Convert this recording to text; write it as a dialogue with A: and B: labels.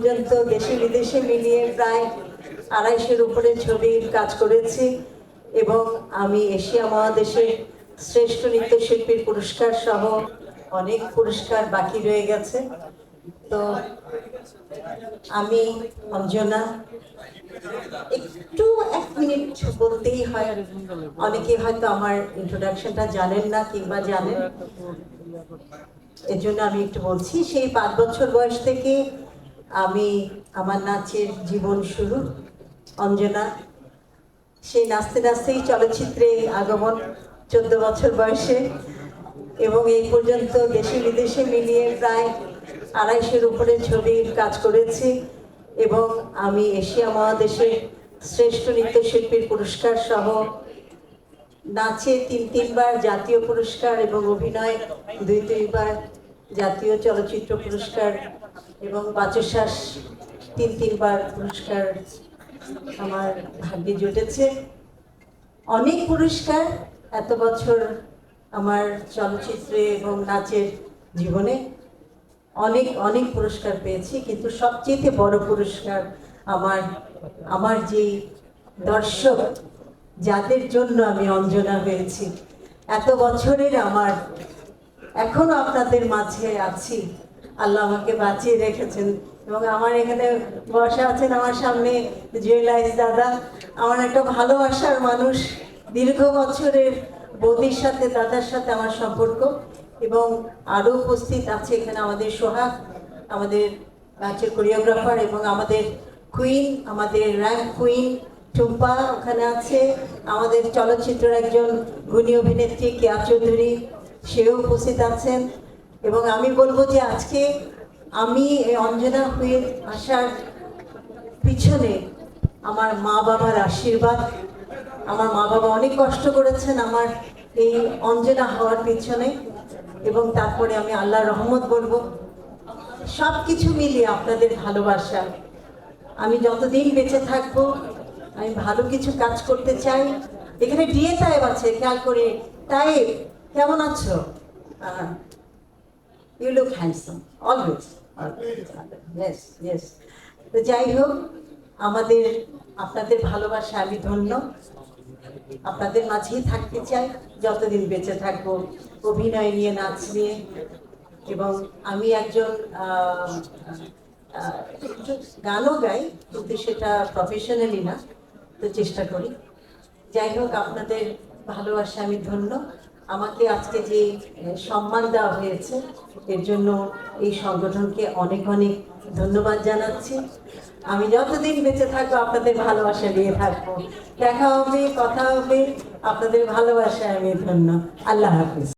A: পর্যন্ত দেশে বিদেশে মিলিয়ে প্রায় আড়াইশের উপরে ছবির কাজ করেছি এবং আমি এশিয়া মহাদেশে শ্রেষ্ঠ নৃত্যশিল্পীর পুরস্কার সহ অনেক পুরস্কার বাকি রয়ে গেছে। তো আমি অঞ্জনা, একটু এক মিনিট বলতেই হয় অনেকে হয়তো আমার ইন্ট্রোডাকশনটা জানেন না কিংবা জানেন। এর জন্য আমি একটু বলছি, সেই পাঁচ বছর বয়স থেকে আমি আমার নাচের জীবন শুরু, অঞ্জনা। সেই নাচতে নাচতেই চলচ্চিত্রে আগমন, চোদ্দ বছর বয়সে। এবং এই পর্যন্ত দেশে বিদেশে মিলিয়ে প্রায় আড়াইশোর উপরে ছবির কাজ করেছি। এবং আমি এশিয়া মহাদেশের শ্রেষ্ঠ নৃত্যশিল্পীর পুরস্কার সহ নাচে তিন, তিনবার জাতীয় পুরস্কার এবং অভিনয়, দুই দুইবার জাতীয় চলচ্চিত্র পুরস্কার এবং বাচশ্বাস তিন তিনবার পুরস্কার আমার ভাগ্যে জুটেছে। অনেক পুরস্কার এত বছর আমার চলচ্চিত্রে এবং নাচের জীবনে অনেক অনেক পুরস্কার পেয়েছি, কিন্তু সবচেয়ে বড় পুরস্কার আমার আমার যে দর্শক, যাদের জন্য আমি অঞ্জনা হয়েছি। এত বছরের আমার, এখনও আপনাদের মাঝে আছি। আল্লাহ আমাকে বাঁচিয়ে রেখেছেন। এবং আমার এখানে বসা আছেন আমার সামনে জুয়েলাইজ দাদা। আমার একটা ভালোবাসার মানুষ, দীর্ঘ বছরের বৌদির সাথে, দাদার সাথে আমার সম্পর্ক। এবং আরও উপস্থিত আছে এখানে আমাদের সোহাগ, আমাদের নাচের কোরিওগ্রাফার এবং আমাদের কুইন আমাদের র্যাঙ্ক কুইন টুম্পা ওখানে আছে। আমাদের চলচ্চিত্রের একজন গুণী অভিনেত্রী কেয়া চৌধুরী, সেও উপস্থিত আছেন। এবং আমি বলব যে আজকে আমি এই অঞ্জনা হয়ে আসার পিছনে আমার মা বাবার আশীর্বাদ। আমার মা বাবা অনেক কষ্ট করেছেন আমার এই অঞ্জনা হওয়ার পিছনে এবং তারপরে আমি আল্লাহ রহমত বলব। সব কিছু মিলিয়ে আপনাদের ভালোবাসা। আমি যতদিন বেঁচে থাকব, আমি ভালো কিছু কাজ করতে চাই। এখানে ডিএ টাইপ আছে, খেয়াল করে। টাইপ কেমন আছো? You look handsome always yes yes তো যাই হোক, আমাদের, আপনাদের ভালোবাসা আমি ধন্য। আপনাদের মাঝেই থাকতে চাই, যতদিন বেঁচে থাকব, অভিনয় নিয়ে, নাচ নিয়ে। এবং আমি একজন গানও গাই, কিন্তু সেটা প্রফেশনালি না, তো চেষ্টা করি। যাই হোক, আপনাদের ভালোবাসা আমি ধন্য। আমাকে আজকে যে সম্মান দেওয়া হয়েছে, এর জন্য এই সংগঠনকে অনেক অনেক ধন্যবাদ জানাচ্ছি। আমি যতদিন বেঁচে থাকব, আপনাদের ভালোবাসা নিয়ে থাকব। দেখা হবে, কথা হবে। আপনাদের ভালোবাসায় আমি ধন্য। আল্লাহ হাফিজ।